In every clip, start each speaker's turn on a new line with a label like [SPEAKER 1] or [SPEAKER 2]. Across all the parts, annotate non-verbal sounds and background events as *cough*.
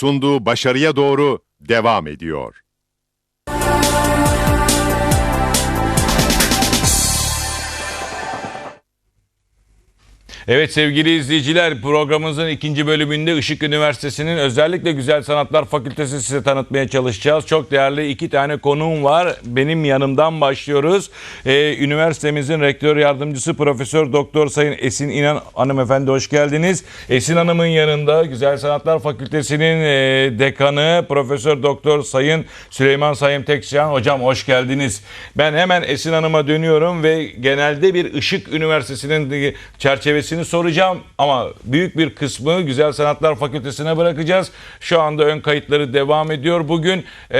[SPEAKER 1] sunduğu başarıya doğru devam ediyor.
[SPEAKER 2] Evet sevgili izleyiciler programımızın ikinci bölümünde Işık Üniversitesi'nin özellikle Güzel Sanatlar Fakültesi size tanıtmaya çalışacağız. Çok değerli iki tane konuğum var. Benim yanımdan başlıyoruz. Ee, üniversitemizin rektör yardımcısı Profesör Doktor Sayın Esin İnan hanımefendi hoş geldiniz. Esin Hanım'ın yanında Güzel Sanatlar Fakültesi'nin e, dekanı Profesör Doktor Sayın Süleyman Sayın Tekcan hocam hoş geldiniz. Ben hemen Esin Hanım'a dönüyorum ve genelde bir Işık Üniversitesi'nin çerçevesini soracağım ama büyük bir kısmı Güzel Sanatlar Fakültesine bırakacağız. Şu anda ön kayıtları devam ediyor. Bugün e,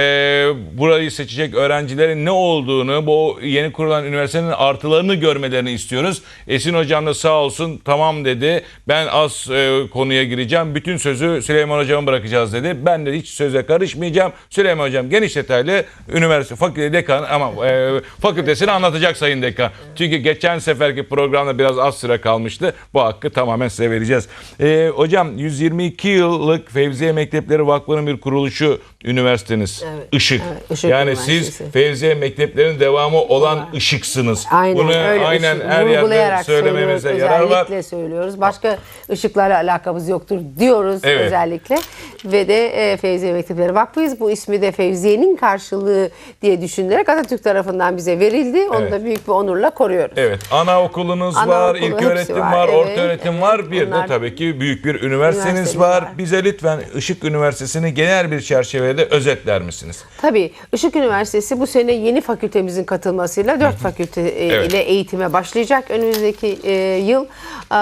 [SPEAKER 2] burayı seçecek öğrencilerin ne olduğunu, bu yeni kurulan üniversitenin artılarını görmelerini istiyoruz. Esin Hocam da sağ olsun tamam dedi. Ben az e, konuya gireceğim. Bütün sözü Süleyman Hocam'a bırakacağız dedi. Ben de hiç söze karışmayacağım. Süleyman Hocam geniş detaylı üniversite fakülte dekan ama e, fakültesini anlatacak Sayın Dekan. Çünkü geçen seferki programda biraz az süre kalmıştı. Bu hakkı tamamen size vereceğiz. Ee, hocam 122 yıllık Fevziye Mektepleri Vakfı'nın bir kuruluşu üniversiteniz.
[SPEAKER 3] Evet,
[SPEAKER 2] Işık.
[SPEAKER 3] evet, Işık
[SPEAKER 2] yani siz. Fevziye Mekteplerinin devamı olan
[SPEAKER 3] Olan.
[SPEAKER 2] ışıksınız.
[SPEAKER 3] Aynen
[SPEAKER 2] Bunu
[SPEAKER 3] öyle
[SPEAKER 2] aynen
[SPEAKER 3] ışık-
[SPEAKER 2] her yerde söylememize yarar var.
[SPEAKER 3] Özellikle söylüyoruz. Başka ışıklarla alakamız yoktur diyoruz
[SPEAKER 2] Evet.
[SPEAKER 3] özellikle. Ve de e, Fevziye Mektepleri Vakfı'yız. Bu ismi de Fevziye'nin karşılığı diye düşünülerek Atatürk tarafından bize verildi. Onu
[SPEAKER 2] Evet.
[SPEAKER 3] da büyük bir onurla koruyoruz.
[SPEAKER 2] Evet, anaokulunuz var,
[SPEAKER 3] Anaokulu,
[SPEAKER 2] ilk öğretim var,
[SPEAKER 3] var,
[SPEAKER 2] orta öğretim var. Bir de
[SPEAKER 3] Bunlar-
[SPEAKER 2] tabii ki büyük bir üniversiteniz var.
[SPEAKER 3] var.
[SPEAKER 2] Bize lütfen Işık Üniversitesi'ni genel bir çerçevede özetler misiniz?
[SPEAKER 3] Tabii Işık Üniversitesi bu sene yeni fakültemizin katılmasıyla dört fakülte e,
[SPEAKER 2] Evet.
[SPEAKER 3] ile eğitime başlayacak. Önümüzdeki e, yıl e,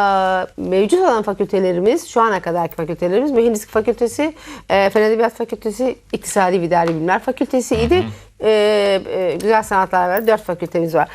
[SPEAKER 3] mevcut olan fakültelerimiz, şu ana kadarki fakültelerimiz Mühendislik Fakültesi, e, Fen Edebiyat Fakültesi, İktisadi ve İdari Bilimler Fakültesi idi. E, e, Güzel Sanatlar var. Dört fakültemiz var.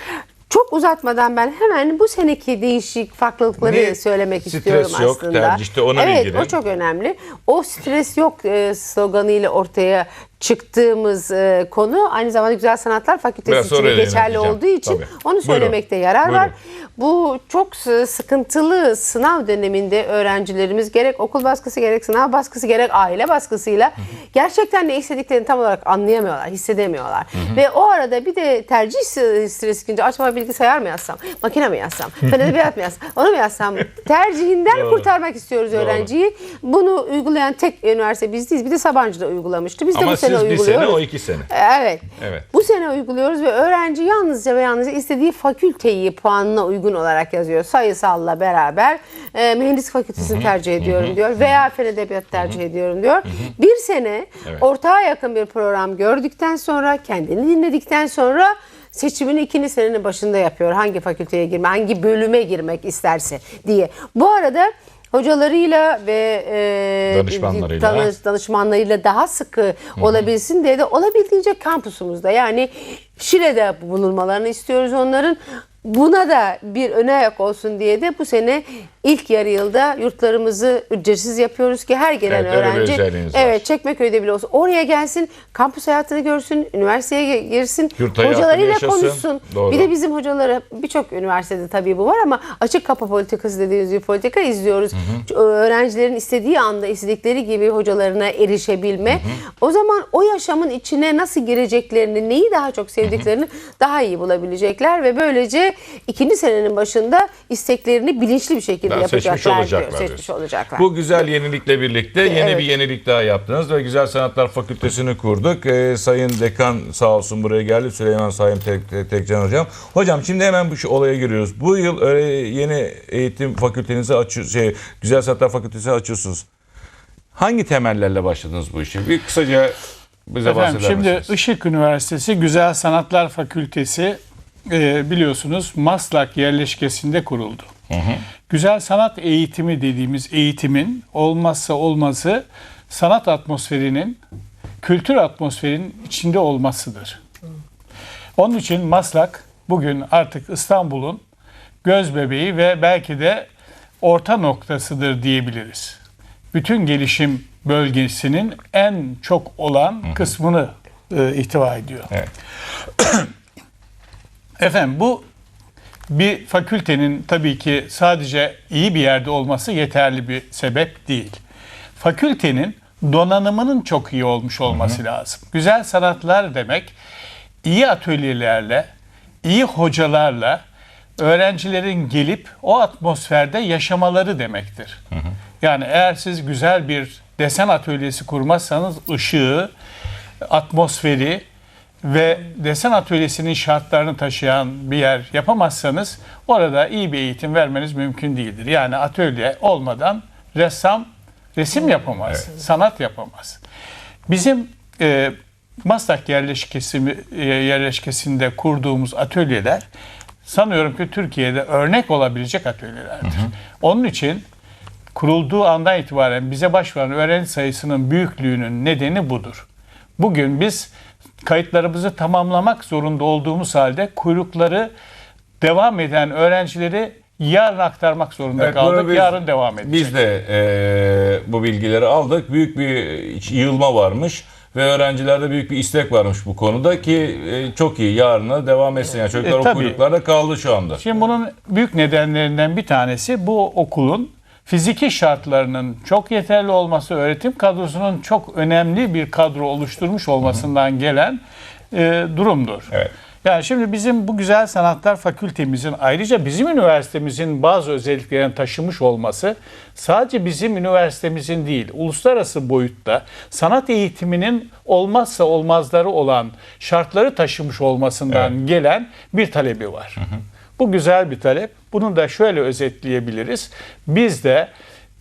[SPEAKER 3] Çok uzatmadan ben hemen bu seneki değişik farklılıkları
[SPEAKER 2] Ne?
[SPEAKER 3] söylemek
[SPEAKER 2] Stres
[SPEAKER 3] istiyorum
[SPEAKER 2] yok,
[SPEAKER 3] aslında.
[SPEAKER 2] tercihte ona
[SPEAKER 3] evet,
[SPEAKER 2] bildirin.
[SPEAKER 3] o çok önemli. O stres yok e, sloganıyla ortaya çıktığımız e, konu aynı zamanda Güzel Sanatlar
[SPEAKER 2] Biraz
[SPEAKER 3] Fakültesi için
[SPEAKER 2] sonra
[SPEAKER 3] de geçerli
[SPEAKER 2] yönelteceğim.
[SPEAKER 3] olduğu için
[SPEAKER 2] Tabii.
[SPEAKER 3] onu
[SPEAKER 2] Buyurun.
[SPEAKER 3] söylemekte yarar var. Bu çok s- sıkıntılı sınav döneminde öğrencilerimiz gerek okul baskısı gerek sınav baskısı gerek aile baskısıyla gerçekten ne istediklerini tam olarak anlayamıyorlar, hissedemiyorlar. Ve o arada bir de tercih s- stresi çıkınca acaba bilgisayar mı yazsam, makine mi yazsam, edebiyat mı yazsam, onu mu yazsam *laughs* tercihinden kurtarmak istiyoruz öğrenciyi. Bunu uygulayan tek üniversite biz değiliz. Bir de Sabancı'da uygulamıştı. Biz de
[SPEAKER 2] Ama
[SPEAKER 3] bu sene
[SPEAKER 2] siz bir
[SPEAKER 3] uyguluyoruz.
[SPEAKER 2] sene, o iki sene.
[SPEAKER 3] Evet.
[SPEAKER 2] Evet.
[SPEAKER 3] Bu sene uyguluyoruz ve öğrenci yalnızca ve yalnızca istediği fakülteyi puanına uygun olarak yazıyor. Sayısalla beraber e, mühendislik fakültesini tercih ediyorum diyor veya fen edebiyat tercih ediyorum diyor. Bir sene
[SPEAKER 2] Evet.
[SPEAKER 3] ortağa yakın bir program gördükten sonra kendini dinledikten sonra seçimini ikinci senenin başında yapıyor. Hangi fakülteye girme, hangi bölüme girmek isterse diye. Bu arada hocalarıyla ve e,
[SPEAKER 2] Danışmanlarıyla.
[SPEAKER 3] danış- danışmanlarıyla daha sıkı olabilsin diye de olabildiğince kampusumuzda yani Şile'de bulunmalarını istiyoruz onların. Buna da bir öne ayak olsun diye de bu sene ilk yarı yılda yurtlarımızı ücretsiz yapıyoruz ki her gelen
[SPEAKER 2] Evet, öyle bir
[SPEAKER 3] öğrenci
[SPEAKER 2] özelliğiniz var.
[SPEAKER 3] evet Çekmeköy'de bile olsa oraya gelsin, kampüs hayatını görsün, üniversiteye girsin,
[SPEAKER 2] Yurt hayatını
[SPEAKER 3] hocalarıyla
[SPEAKER 2] yaşasın.
[SPEAKER 3] konuşsun.
[SPEAKER 2] Doğru.
[SPEAKER 3] Bir de bizim hocaları birçok üniversitede tabii bu var ama açık kapı politikası dediğimiz bir politika izliyoruz. Öğrencilerin istediği anda istedikleri gibi hocalarına erişebilme. O zaman o yaşamın içine nasıl gireceklerini, neyi daha çok sevdiklerini daha iyi bulabilecekler ve böylece ikinci senenin başında isteklerini bilinçli bir şekilde
[SPEAKER 2] Daha seçmiş
[SPEAKER 3] yapacaklar. diyor.
[SPEAKER 2] olacaklar.
[SPEAKER 3] Seçmiş olacaklar.
[SPEAKER 2] Bu güzel yenilikle birlikte yeni
[SPEAKER 3] Evet.
[SPEAKER 2] bir yenilik daha yaptınız ve Güzel Sanatlar Fakültesini kurduk. Ee, Sayın Dekan sağ olsun buraya geldi. Süleyman Sayın Tek, Tek- Tekcan Hocam. Hocam şimdi hemen bu şu olaya giriyoruz. Bu yıl öyle yeni eğitim fakültenizi açıyor, şey, Güzel Sanatlar Fakültesi açıyorsunuz. Hangi temellerle başladınız bu işe? Bir kısaca bize
[SPEAKER 4] Efendim
[SPEAKER 2] bahseder
[SPEAKER 4] şimdi
[SPEAKER 2] misiniz?
[SPEAKER 4] Işık Üniversitesi Güzel Sanatlar Fakültesi e, biliyorsunuz Maslak yerleşkesinde kuruldu. Güzel sanat eğitimi dediğimiz eğitimin olmazsa olmazı sanat atmosferinin, kültür atmosferinin içinde olmasıdır. Onun için Maslak bugün artık İstanbul'un göz bebeği ve belki de orta noktasıdır diyebiliriz. Bütün gelişim bölgesinin en çok olan kısmını e, ihtiva ediyor.
[SPEAKER 2] Evet. *clears throat*
[SPEAKER 4] Efendim bu bir fakültenin tabii ki sadece iyi bir yerde olması yeterli bir sebep değil. Fakültenin donanımının çok iyi olmuş olması lazım. Güzel sanatlar demek iyi atölyelerle, iyi hocalarla öğrencilerin gelip o atmosferde yaşamaları demektir. Yani eğer siz güzel bir desen atölyesi kurmazsanız ışığı, atmosferi ve desen atölyesinin şartlarını taşıyan bir yer yapamazsanız orada iyi bir eğitim vermeniz mümkün değildir. Yani atölye olmadan ressam resim yapamaz, sanat yapamaz. Bizim e, Maslak yerleşkesi, e, yerleşkesinde kurduğumuz atölyeler sanıyorum ki Türkiye'de örnek olabilecek atölyelerdir. Onun için kurulduğu andan itibaren bize başvuran öğrenci sayısının büyüklüğünün nedeni budur. Bugün biz kayıtlarımızı tamamlamak zorunda olduğumuz halde kuyrukları devam eden öğrencileri yarın aktarmak zorunda
[SPEAKER 2] Evet,
[SPEAKER 4] kaldık.
[SPEAKER 2] biz-
[SPEAKER 4] yarın devam edecek.
[SPEAKER 2] Biz de e, bu bilgileri aldık. Büyük bir yığılma varmış ve öğrencilerde büyük bir istek varmış bu konuda ki e, çok iyi yarına devam etsin. Yani çocuklar
[SPEAKER 4] E,
[SPEAKER 2] o
[SPEAKER 4] tabii.
[SPEAKER 2] kuyruklarda kaldı şu anda.
[SPEAKER 4] Şimdi bunun büyük nedenlerinden bir tanesi bu okulun fiziki şartlarının çok yeterli olması, öğretim kadrosunun çok önemli bir kadro oluşturmuş olmasından gelen e, durumdur.
[SPEAKER 2] Evet.
[SPEAKER 4] Yani şimdi bizim bu Güzel Sanatlar Fakültemizin ayrıca bizim üniversitemizin bazı özelliklerini taşımış olması sadece bizim üniversitemizin değil, uluslararası boyutta sanat eğitiminin olmazsa olmazları olan şartları taşımış olmasından gelen bir talebi var. Bu güzel bir talep. Bunu da şöyle özetleyebiliriz. Biz de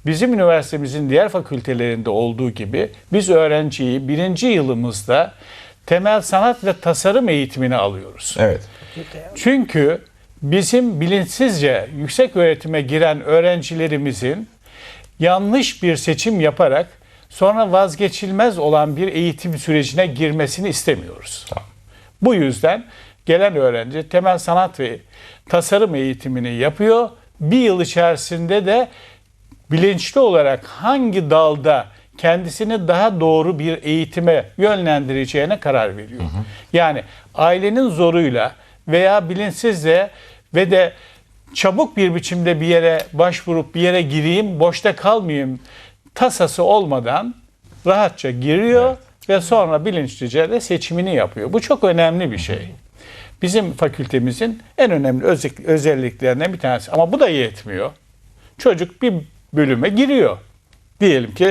[SPEAKER 4] bizim üniversitemizin diğer fakültelerinde olduğu gibi biz öğrenciyi birinci yılımızda temel sanat ve tasarım eğitimini alıyoruz.
[SPEAKER 2] Evet.
[SPEAKER 4] Çünkü bizim bilinçsizce yüksek öğretime giren öğrencilerimizin yanlış bir seçim yaparak sonra vazgeçilmez olan bir eğitim sürecine girmesini istemiyoruz.
[SPEAKER 2] Tamam.
[SPEAKER 4] Bu yüzden gelen öğrenci temel sanat ve tasarım eğitimini yapıyor. Bir yıl içerisinde de bilinçli olarak hangi dalda kendisini daha doğru bir eğitime yönlendireceğine karar veriyor. Yani ailenin zoruyla veya bilinçsizce ve de çabuk bir biçimde bir yere başvurup bir yere gireyim, boşta kalmayayım tasası olmadan rahatça giriyor ve sonra bilinçlice de seçimini yapıyor. Bu çok önemli bir şey. Bizim fakültemizin en önemli özel- özelliklerinden bir tanesi. Ama bu da yetmiyor. Çocuk bir bölüme giriyor. Diyelim ki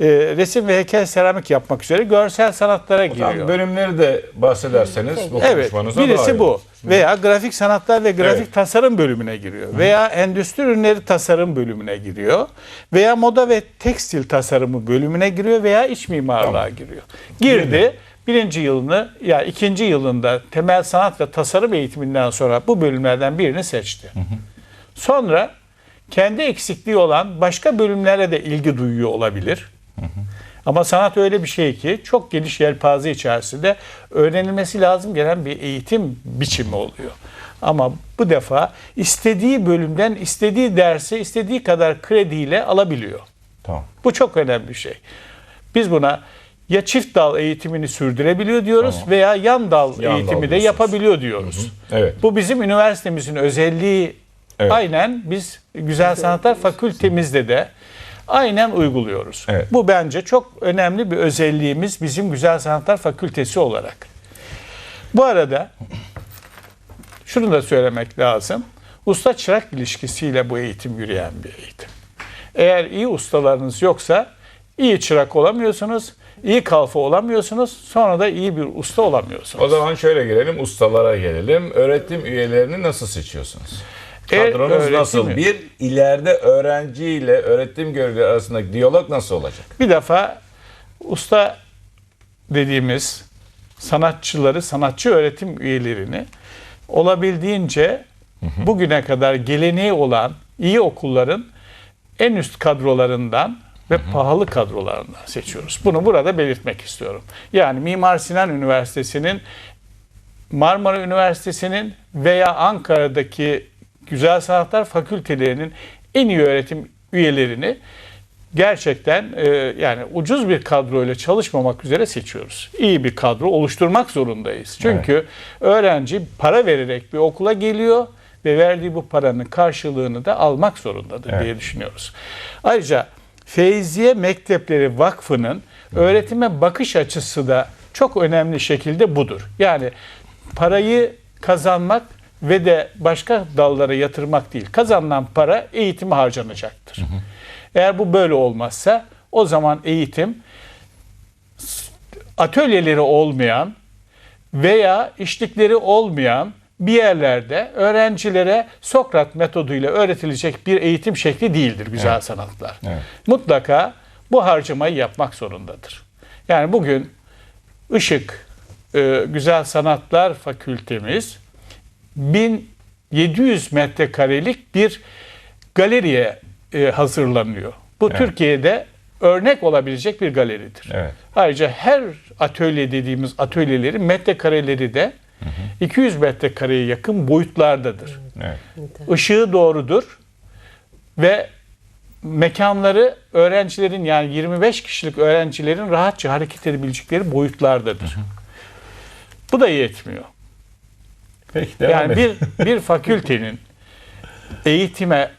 [SPEAKER 4] e, resim ve heykel seramik yapmak üzere görsel sanatlara giriyor.
[SPEAKER 2] Tamam, bölümleri de bahsederseniz bu
[SPEAKER 4] Evet,
[SPEAKER 2] konuşmanıza
[SPEAKER 4] birisi bu. Veya grafik sanatlar ve grafik
[SPEAKER 2] Evet.
[SPEAKER 4] tasarım bölümüne giriyor. Veya endüstri ürünleri tasarım bölümüne giriyor. Veya moda ve tekstil tasarımı bölümüne giriyor veya iç mimarlığa giriyor. Girdi. Birinci yılını ya ikinci yılında temel sanat ve tasarım eğitiminden sonra bu bölümlerden birini seçti. Sonra kendi eksikliği olan başka bölümlere de ilgi duyuyor olabilir. Ama sanat öyle bir şey ki çok geniş yelpaze içerisinde öğrenilmesi lazım gelen bir eğitim biçimi oluyor. Ama bu defa istediği bölümden istediği dersi istediği kadar krediyle alabiliyor.
[SPEAKER 2] Tamam.
[SPEAKER 4] Bu çok önemli bir şey. Biz buna ya çift dal eğitimini sürdürebiliyor diyoruz veya yan dal
[SPEAKER 2] Yan dal
[SPEAKER 4] eğitimi de
[SPEAKER 2] diyorsunuz.
[SPEAKER 4] yapabiliyor diyoruz.
[SPEAKER 2] Evet.
[SPEAKER 4] Bu bizim üniversitemizin özelliği.
[SPEAKER 2] Evet.
[SPEAKER 4] Aynen biz Güzel Sanatlar Fakültemizde de aynen uyguluyoruz.
[SPEAKER 2] Evet.
[SPEAKER 4] Bu bence çok önemli bir özelliğimiz bizim Güzel Sanatlar Fakültesi olarak. Bu arada şunu da söylemek lazım. Usta çırak ilişkisiyle bu eğitim yürüyen bir eğitim. Eğer iyi ustalarınız yoksa iyi çırak olamıyorsunuz, iyi kalfa olamıyorsunuz, sonra da iyi bir usta olamıyorsunuz.
[SPEAKER 2] O zaman şöyle gelelim, ustalara gelelim. Öğretim üyelerini nasıl seçiyorsunuz?
[SPEAKER 4] E,
[SPEAKER 2] Kadronuz
[SPEAKER 4] öğretim
[SPEAKER 2] nasıl?
[SPEAKER 4] üye-
[SPEAKER 2] Bir, ileride öğrenci ile öğretim görevlileri arasındaki diyalog nasıl olacak?
[SPEAKER 4] Bir defa usta dediğimiz sanatçıları, sanatçı öğretim üyelerini olabildiğince bugüne kadar geleneği olan iyi okulların en üst kadrolarından ve pahalı kadrolarından seçiyoruz. Bunu burada belirtmek istiyorum. Yani Mimar Sinan Üniversitesi'nin Marmara Üniversitesi'nin veya Ankara'daki Güzel Sanatlar Fakültelerinin en iyi öğretim üyelerini gerçekten e, yani ucuz bir kadroyla çalışmamak üzere seçiyoruz. İyi bir kadro oluşturmak zorundayız. Çünkü öğrenci para vererek bir okula geliyor ve verdiği bu paranın karşılığını da almak zorundadır diye düşünüyoruz. Ayrıca Feyziye Mektepleri Vakfı'nın öğretime bakış açısı da çok önemli şekilde budur. Yani parayı kazanmak ve de başka dallara yatırmak değil. Kazanılan para eğitime harcanacaktır. Eğer bu böyle olmazsa o zaman eğitim atölyeleri olmayan veya işlikleri olmayan bir yerlerde öğrencilere Sokrat metoduyla öğretilecek bir eğitim şekli değildir güzel sanatlar.
[SPEAKER 2] Evet.
[SPEAKER 4] Mutlaka bu harcamayı yapmak zorundadır. Yani bugün Işık e, Güzel Sanatlar Fakültemiz 1700 metrekarelik bir galeriye e, hazırlanıyor. Bu Türkiye'de örnek olabilecek bir galeridir.
[SPEAKER 2] Evet.
[SPEAKER 4] Ayrıca her atölye dediğimiz atölyelerin metrekareleri de 200 metrekareye yakın boyutlardadır.
[SPEAKER 2] Evet.
[SPEAKER 4] Işığı doğrudur ve mekanları öğrencilerin yani 25 kişilik öğrencilerin rahatça hareket edebilecekleri boyutlardadır. Bu da yetmiyor.
[SPEAKER 2] Peki devam
[SPEAKER 4] Yani bir *laughs* bir fakültenin eğitime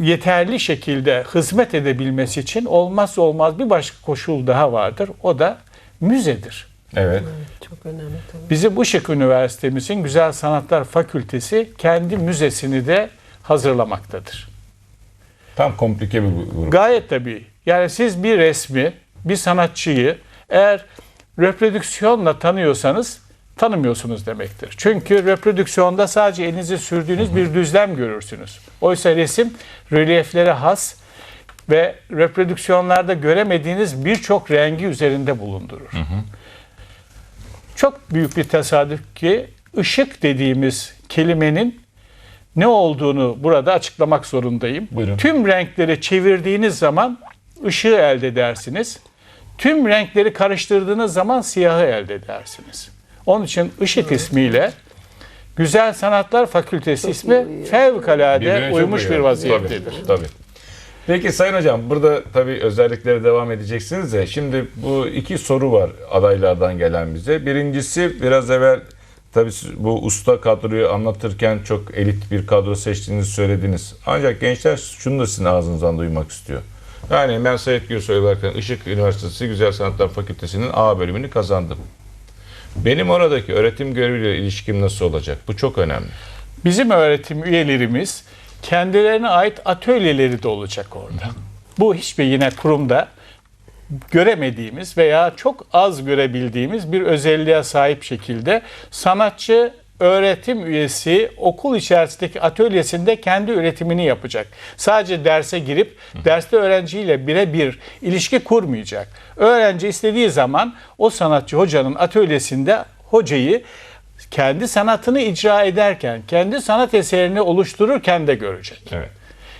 [SPEAKER 4] yeterli şekilde hizmet edebilmesi için olmazsa olmaz bir başka koşul daha vardır. O da müzedir.
[SPEAKER 2] Evet.
[SPEAKER 3] Çok önemli tabii.
[SPEAKER 4] Bizim Işık Üniversitemizin Güzel Sanatlar Fakültesi kendi müzesini de hazırlamaktadır.
[SPEAKER 2] Tam komplike bir grup.
[SPEAKER 4] Gayet tabii. Yani siz bir resmi, bir sanatçıyı eğer reprodüksiyonla tanıyorsanız tanımıyorsunuz demektir. Çünkü reprodüksiyonda sadece elinizi sürdüğünüz bir düzlem görürsünüz. Oysa resim rölyeflere has ve reprodüksiyonlarda göremediğiniz birçok rengi üzerinde bulundurur. Çok büyük bir tesadüf ki ışık dediğimiz kelimenin ne olduğunu burada açıklamak zorundayım.
[SPEAKER 2] Buyurun.
[SPEAKER 4] Tüm renkleri çevirdiğiniz zaman ışığı elde edersiniz. Tüm renkleri karıştırdığınız zaman siyahı elde edersiniz. Onun için ışık ismiyle Güzel Sanatlar Fakültesi ismi fevkalade
[SPEAKER 2] Birbirine çok
[SPEAKER 4] uymuş bir
[SPEAKER 2] uyuyor.
[SPEAKER 4] vaziyettedir.
[SPEAKER 2] Tabii, tabii. Peki Sayın Hocam burada tabii özelliklere devam edeceksiniz de şimdi bu iki soru var adaylardan gelen bize. Birincisi biraz evvel tabii bu usta kadroyu anlatırken çok elit bir kadro seçtiğinizi söylediniz. Ancak gençler şunu da sizin ağzınızdan duymak istiyor. Yani ben Sayit Gürsoy olarak Işık Üniversitesi Güzel Sanatlar Fakültesi'nin A bölümünü kazandım. Benim oradaki öğretim göreviyle ilişkim nasıl olacak? Bu çok önemli.
[SPEAKER 4] Bizim öğretim üyelerimiz kendilerine ait atölyeleri de olacak orada. Bu hiçbir yine kurumda göremediğimiz veya çok az görebildiğimiz bir özelliğe sahip şekilde sanatçı öğretim üyesi okul içerisindeki atölyesinde kendi üretimini yapacak. Sadece derse girip derste öğrenciyle birebir ilişki kurmayacak. Öğrenci istediği zaman o sanatçı hocanın atölyesinde hocayı kendi sanatını icra ederken, kendi sanat eserini oluştururken de görecek.
[SPEAKER 2] Evet.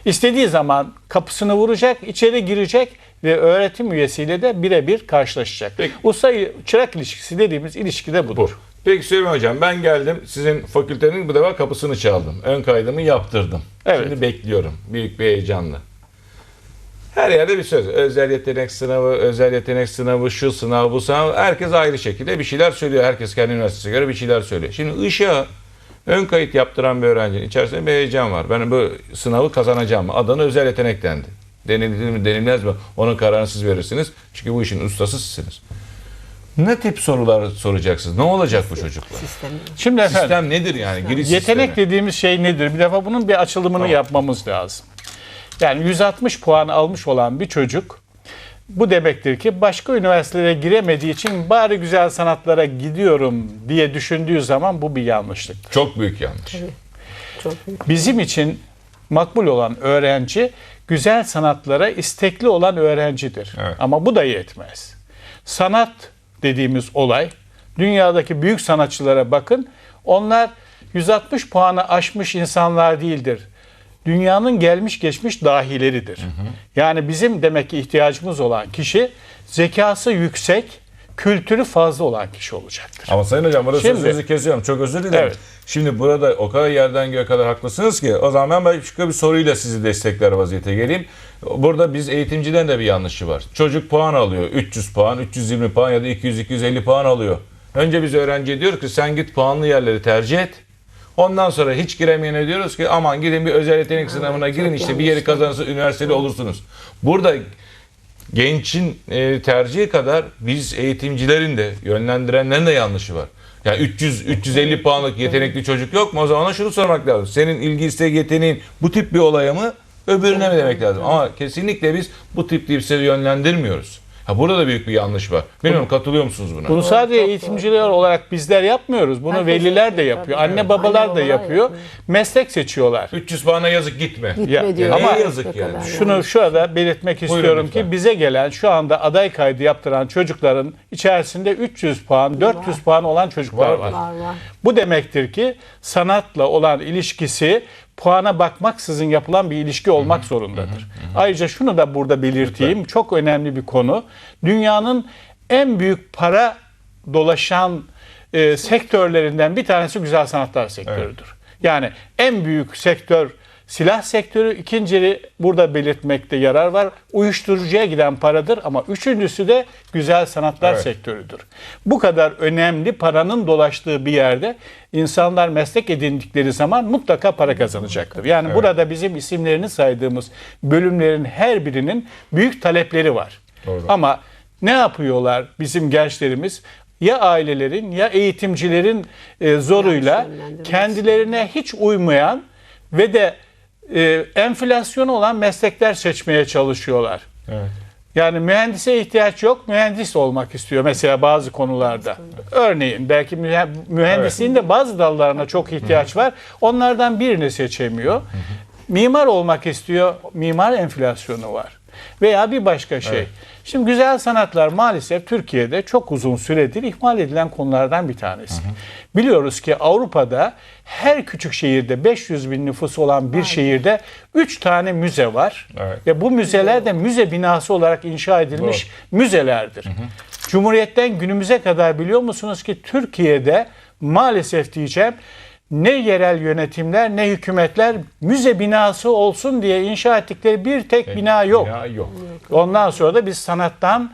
[SPEAKER 4] İstediği zaman kapısını vuracak, içeri girecek ve öğretim üyesiyle de birebir karşılaşacak.
[SPEAKER 2] Peki.
[SPEAKER 4] Usta çırak ilişkisi dediğimiz ilişki de budur.
[SPEAKER 2] Bu. Peki Süleyman Hocam ben geldim sizin fakültenin bu defa kapısını çaldım. Ön kaydımı yaptırdım.
[SPEAKER 4] Evet.
[SPEAKER 2] Şimdi bekliyorum büyük bir heyecanla. Her yerde bir söz. Özel yetenek sınavı, özel yetenek sınavı, şu sınav, bu sınav. Herkes ayrı şekilde bir şeyler söylüyor. Herkes kendi üniversitesine göre bir şeyler söylüyor. Şimdi ışığa ön kayıt yaptıran bir öğrencinin içerisinde bir heyecan var. Ben bu sınavı kazanacağım. Adana özel yetenek dendi. Denilir mi denilmez mi? Onun kararını siz verirsiniz. Çünkü bu işin ustası sizsiniz. Ne tip sorular soracaksınız? Ne olacak bu çocuklar?
[SPEAKER 3] Sistemi.
[SPEAKER 4] Şimdi efendim,
[SPEAKER 2] Sistem nedir yani? Giriş
[SPEAKER 4] yetenek
[SPEAKER 2] sistemi.
[SPEAKER 4] dediğimiz şey nedir? Bir defa bunun bir açılımını yapmamız lazım. Yani 160 puan almış olan bir çocuk bu demektir ki başka üniversitelere giremediği için bari güzel sanatlara gidiyorum diye düşündüğü zaman bu bir yanlışlık.
[SPEAKER 2] Çok büyük yanlış.
[SPEAKER 3] Çok büyük.
[SPEAKER 4] Bizim için makbul olan öğrenci güzel sanatlara istekli olan öğrencidir.
[SPEAKER 2] Evet.
[SPEAKER 4] Ama bu da yetmez. Sanat dediğimiz olay dünyadaki büyük sanatçılara bakın. Onlar 160 puanı aşmış insanlar değildir. Dünyanın gelmiş geçmiş dahileridir. Yani bizim demek ki ihtiyacımız olan kişi zekası yüksek, kültürü fazla olan kişi olacaktır.
[SPEAKER 2] Ama Sayın Hocam burada
[SPEAKER 4] Şimdi-
[SPEAKER 2] sözünüzü kesiyorum. Çok özür dilerim.
[SPEAKER 4] Evet.
[SPEAKER 2] Şimdi burada o kadar yerden göğe kadar haklısınız ki o zaman ben başka bir soruyla sizi destekler vaziyete geleyim. Burada biz eğitimciden de bir yanlışı var. Çocuk puan alıyor. 300 puan, 320 puan ya da 200-250 puan alıyor. Önce biz öğrenciye diyoruz ki sen git puanlı yerleri tercih et. Ondan sonra hiç giremeyene diyoruz ki aman gidin bir özel yetenek sınavına girin işte bir yeri kazanırsa üniversitede olursunuz. Burada gençin e, tercihi kadar biz eğitimcilerin de yönlendirenlerin de yanlışı var. Yani 300 350 puanlık yetenekli çocuk yok mu? O zaman ona şunu sormak lazım. Senin ilgi istek yeteneğin bu tip bir olaya mı? Öbürüne mi demek lazım? Ama kesinlikle biz bu tip tipleri yönlendirmiyoruz. Ha burada da büyük bir yanlış var. Bilmiyorum katılıyor musunuz buna?
[SPEAKER 4] Bunu sadece eğitimciler olarak bizler yapmıyoruz. Bunu
[SPEAKER 3] Herkes
[SPEAKER 4] veliler de
[SPEAKER 3] yapıyor, tabii.
[SPEAKER 4] Anne babalar
[SPEAKER 3] Anne
[SPEAKER 4] da yapıyor.
[SPEAKER 3] yapıyor.
[SPEAKER 4] Meslek seçiyorlar.
[SPEAKER 2] 300 puana yazık gitme.
[SPEAKER 3] Gitme
[SPEAKER 4] Ya-
[SPEAKER 3] diyor.
[SPEAKER 4] ama
[SPEAKER 3] Evet,
[SPEAKER 2] yazık yani.
[SPEAKER 3] kadar
[SPEAKER 4] Şunu şurada belirtmek istiyorum
[SPEAKER 2] lütfen.
[SPEAKER 4] ki bize gelen şu anda aday kaydı yaptıran çocukların içerisinde 300 puan, 400 puan olan çocuklar
[SPEAKER 2] Var.
[SPEAKER 4] var.
[SPEAKER 3] Var var.
[SPEAKER 4] Bu demektir ki sanatla olan ilişkisi puana bakmaksızın yapılan bir ilişki olmak zorundadır. Ayrıca şunu da burada belirteyim. Çok önemli bir konu. Dünyanın en büyük para dolaşan e, sektörlerinden bir tanesi güzel sanatlar sektörüdür. Yani en büyük sektör silah sektörü, ikincisi burada belirtmekte yarar var. Uyuşturucuya giden paradır ama üçüncüsü de güzel sanatlar
[SPEAKER 2] Evet.
[SPEAKER 4] sektörüdür. Bu kadar önemli paranın dolaştığı bir yerde insanlar meslek edindikleri zaman mutlaka para kazanacaktır. Yani burada bizim isimlerini saydığımız bölümlerin her birinin büyük talepleri var.
[SPEAKER 2] Doğru.
[SPEAKER 4] Ama ne yapıyorlar bizim gençlerimiz? Ya ailelerin ya eğitimcilerin e, zoruyla kendilerine hiç uymayan ve de e, enflasyonu olan meslekler seçmeye çalışıyorlar.
[SPEAKER 2] Evet.
[SPEAKER 4] Yani mühendise ihtiyaç yok, mühendis olmak istiyor mesela bazı konularda. Örneğin belki mühe- mühendisliğin de bazı dallarına çok ihtiyaç var. Onlardan birini seçemiyor. Mimar olmak istiyor, mimar enflasyonu var. Veya bir başka şey. Şimdi güzel sanatlar maalesef Türkiye'de çok uzun süredir ihmal edilen konulardan bir tanesi. Biliyoruz ki Avrupa'da her küçük şehirde 500 bin nüfusu olan bir şehirde 3 tane müze var.
[SPEAKER 2] Evet.
[SPEAKER 4] Ve bu müzeler de müze binası olarak inşa edilmiş müzelerdir. Cumhuriyetten günümüze kadar biliyor musunuz ki Türkiye'de maalesef diyeceğim ne yerel yönetimler ne hükümetler müze binası olsun diye inşa ettikleri bir tek bina yok.
[SPEAKER 2] Ya yok.
[SPEAKER 4] Ondan sonra da biz sanattan,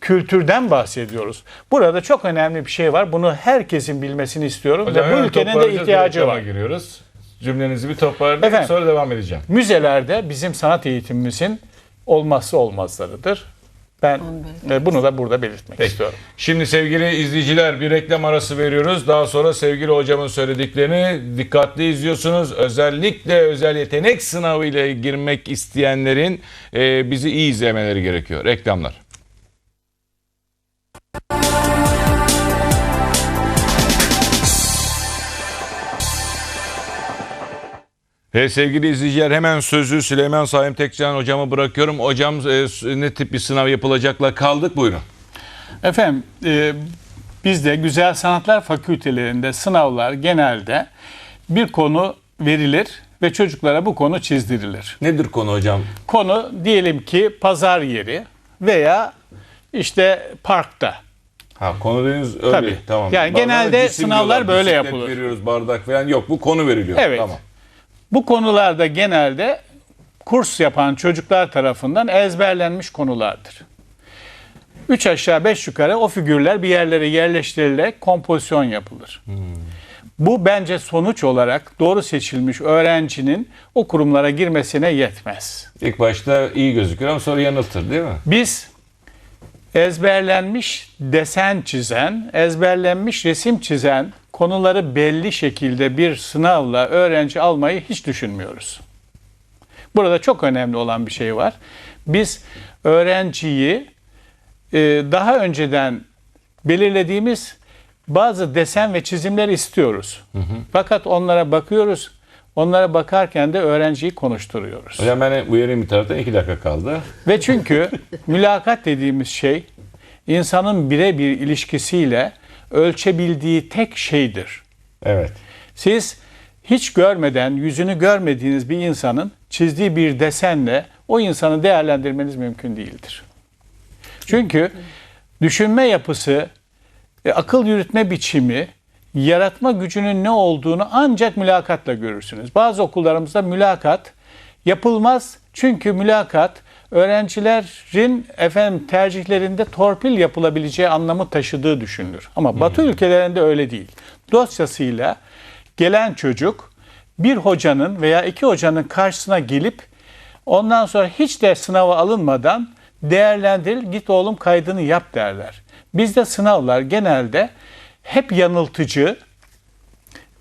[SPEAKER 4] kültürden bahsediyoruz. Burada çok önemli bir şey var. Bunu herkesin bilmesini istiyorum
[SPEAKER 2] Hocam
[SPEAKER 4] ve bu
[SPEAKER 2] hemen
[SPEAKER 4] ülkenin de
[SPEAKER 2] toparlayacağız,
[SPEAKER 4] ihtiyacı var.
[SPEAKER 2] giriyoruz. Cümlenizi bir toparlayın
[SPEAKER 4] Efendim.
[SPEAKER 2] sonra devam edeceğim.
[SPEAKER 4] Müzelerde bizim sanat eğitimimizin olmazsa olmazlarıdır. Ben e, bunu da burada belirtmek istiyorum.
[SPEAKER 2] Şimdi sevgili izleyiciler bir reklam arası veriyoruz. Daha sonra sevgili hocamın söylediklerini dikkatli izliyorsunuz. Özellikle özel yetenek sınavı ile girmek isteyenlerin e, bizi iyi izlemeleri gerekiyor. Reklamlar. Ve sevgili izleyiciler hemen sözü Süleyman Saim Tekcan hocama bırakıyorum. Hocam e, ne tip bir sınav yapılacakla kaldık buyurun.
[SPEAKER 4] Efendim e, bizde Güzel Sanatlar Fakültelerinde sınavlar genelde bir konu verilir ve çocuklara bu konu çizdirilir.
[SPEAKER 2] Nedir konu hocam?
[SPEAKER 4] Konu diyelim ki pazar yeri veya işte parkta.
[SPEAKER 2] Ha konu dediğiniz öyle.
[SPEAKER 4] Tabii.
[SPEAKER 2] Tamam.
[SPEAKER 4] Yani
[SPEAKER 2] Bazen
[SPEAKER 4] genelde sınavlar
[SPEAKER 2] diyorlar,
[SPEAKER 4] böyle
[SPEAKER 2] bisiklet
[SPEAKER 4] yapılır.
[SPEAKER 2] veriyoruz bardak falan yok bu konu veriliyor.
[SPEAKER 4] Evet.
[SPEAKER 2] Tamam.
[SPEAKER 4] Bu konularda genelde kurs yapan çocuklar tarafından ezberlenmiş konulardır. Üç aşağı beş yukarı o figürler bir yerlere yerleştirilerek kompozisyon yapılır. Bu bence sonuç olarak doğru seçilmiş öğrencinin o kurumlara girmesine yetmez.
[SPEAKER 2] İlk başta iyi gözüküyor ama sonra yanıltır değil mi?
[SPEAKER 4] Biz ezberlenmiş desen çizen, ezberlenmiş resim çizen konuları belli şekilde bir sınavla öğrenci almayı hiç düşünmüyoruz. Burada çok önemli olan bir şey var. Biz öğrenciyi e, daha önceden belirlediğimiz bazı desen ve çizimler istiyoruz. Fakat onlara bakıyoruz. Onlara bakarken de öğrenciyi konuşturuyoruz.
[SPEAKER 2] Hocam ben uyarayım bir taraftan iki dakika kaldı.
[SPEAKER 4] Ve çünkü *laughs* mülakat dediğimiz şey insanın birebir ilişkisiyle ölçebildiği tek şeydir.
[SPEAKER 2] Evet.
[SPEAKER 4] Siz hiç görmeden, yüzünü görmediğiniz bir insanın çizdiği bir desenle o insanı değerlendirmeniz mümkün değildir. Çünkü düşünme yapısı, e, akıl yürütme biçimi, yaratma gücünün ne olduğunu ancak mülakatla görürsünüz. Bazı okullarımızda mülakat yapılmaz çünkü mülakat öğrencilerin efendim tercihlerinde torpil yapılabileceği anlamı taşıdığı düşünülür. Ama Batı ülkelerinde öyle değil. Dosyasıyla gelen çocuk bir hocanın veya iki hocanın karşısına gelip ondan sonra hiç de sınava alınmadan değerlendiril git oğlum kaydını yap derler. Bizde sınavlar genelde hep yanıltıcı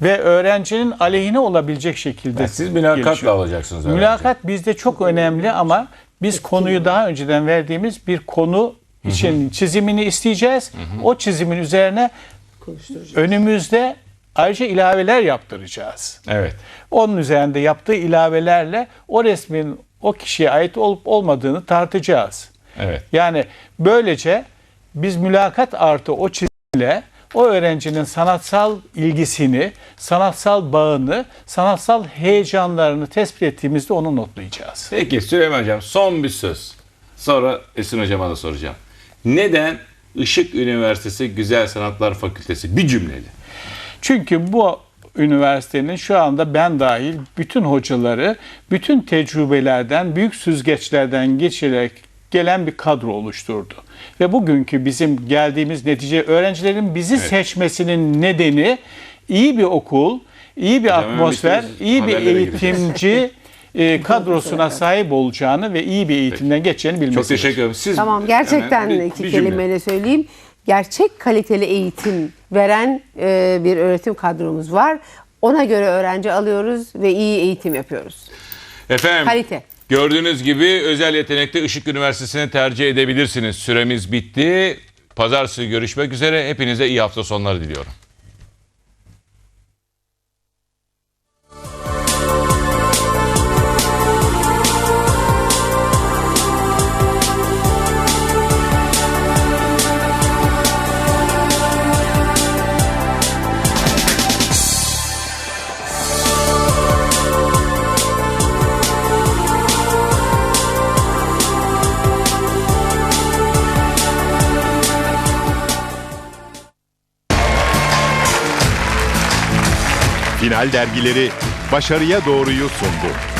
[SPEAKER 4] ve öğrencinin aleyhine olabilecek şekilde
[SPEAKER 2] siz mülakatla
[SPEAKER 4] gelişiyor.
[SPEAKER 2] alacaksınız öğrenci.
[SPEAKER 4] Mülakat bizde çok önemli ama biz konuyu daha önceden verdiğimiz bir konu için çizimini isteyeceğiz. O çizimin üzerine önümüzde ayrıca ilaveler yaptıracağız.
[SPEAKER 2] Evet.
[SPEAKER 4] Onun üzerinde yaptığı ilavelerle o resmin o kişiye ait olup olmadığını tartacağız.
[SPEAKER 2] Evet.
[SPEAKER 4] Yani böylece biz mülakat artı o çizimle o öğrencinin sanatsal ilgisini, sanatsal bağını, sanatsal heyecanlarını tespit ettiğimizde onu notlayacağız.
[SPEAKER 2] Peki Süleyman Hocam son bir söz. Sonra Esin Hocam'a da soracağım. Neden Işık Üniversitesi Güzel Sanatlar Fakültesi bir cümleyle?
[SPEAKER 4] Çünkü bu üniversitenin şu anda ben dahil bütün hocaları bütün tecrübelerden, büyük süzgeçlerden geçerek gelen bir kadro oluşturdu. Ve bugünkü bizim geldiğimiz netice öğrencilerin bizi seçmesinin nedeni iyi bir okul, iyi bir
[SPEAKER 2] Hocam,
[SPEAKER 4] atmosfer, iyi bir eğitimci e, *laughs* kadrosuna sahip olacağını ve iyi bir eğitimden geçeceğini bilmesi.
[SPEAKER 2] Çok teşekkür ederim. Siz
[SPEAKER 3] Tamam gerçekten
[SPEAKER 2] hemen bir-
[SPEAKER 3] iki
[SPEAKER 2] bir
[SPEAKER 3] kelimeyle söyleyeyim. Gerçek kaliteli eğitim veren e, bir öğretim kadromuz var. Ona göre öğrenci alıyoruz ve iyi eğitim yapıyoruz.
[SPEAKER 2] Efendim
[SPEAKER 3] Kalite.
[SPEAKER 2] Gördüğünüz gibi özel yetenekte Işık Üniversitesi'ni tercih edebilirsiniz. Süremiz bitti. Pazartesi görüşmek üzere. Hepinize iyi hafta sonları diliyorum.
[SPEAKER 1] Final dergileri başarıya doğruyu sundu.